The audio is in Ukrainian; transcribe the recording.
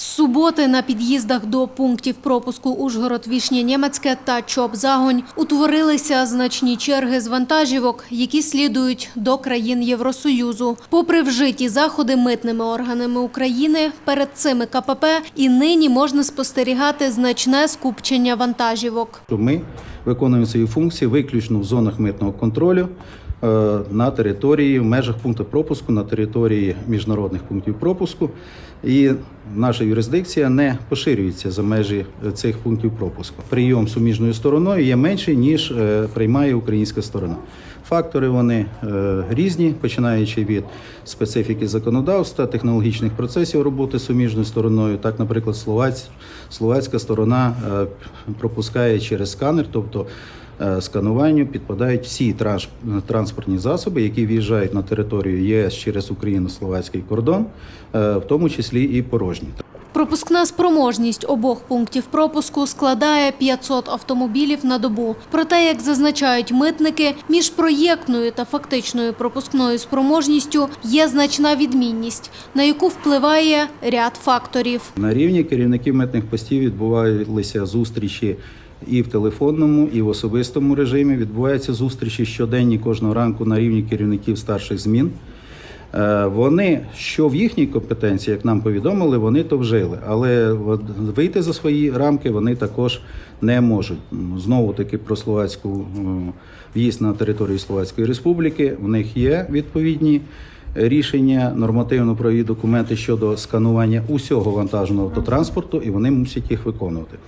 З суботи на під'їздах до пунктів пропуску Ужгород Вішня Нємецьке та Чоп Загонь утворилися значні черги з вантажівок, які слідують до країн Євросоюзу. Попри вжиті заходи митними органами України, перед цими КПП і нині можна спостерігати значне скупчення вантажівок. ми виконуємо свої функції виключно в зонах митного контролю на території в межах пункту пропуску на території міжнародних пунктів пропуску. І наша юрисдикція не поширюється за межі е, цих пунктів пропуску. Прийом суміжною стороною є менший ніж е, приймає українська сторона. Фактори вони е, різні, починаючи від специфіки законодавства, технологічних процесів роботи суміжною стороною. Так, наприклад, словаць, словацька сторона е, пропускає через сканер, тобто е, скануванню підпадають всі транспортні засоби, які в'їжджають на територію ЄС через Україно-словацький кордон, е, в тому числі і порожні. Пропускна спроможність обох пунктів пропуску складає 500 автомобілів на добу. Проте, як зазначають митники, між проєктною та фактичною пропускною спроможністю є значна відмінність, на яку впливає ряд факторів. На рівні керівників митних постів відбувалися зустрічі і в телефонному, і в особистому режимі. Відбуваються зустрічі щоденні кожного ранку на рівні керівників старших змін. Е, Вони, що в їхній компетенції, як нам повідомили, вони то вжили, але вийти за свої рамки вони також не можуть. Знову таки про словацьку в'їзд на територію Словацької Республіки. В них є відповідні рішення, нормативно-правові документи щодо сканування усього вантажного автотранспорту, і вони мусять їх виконувати.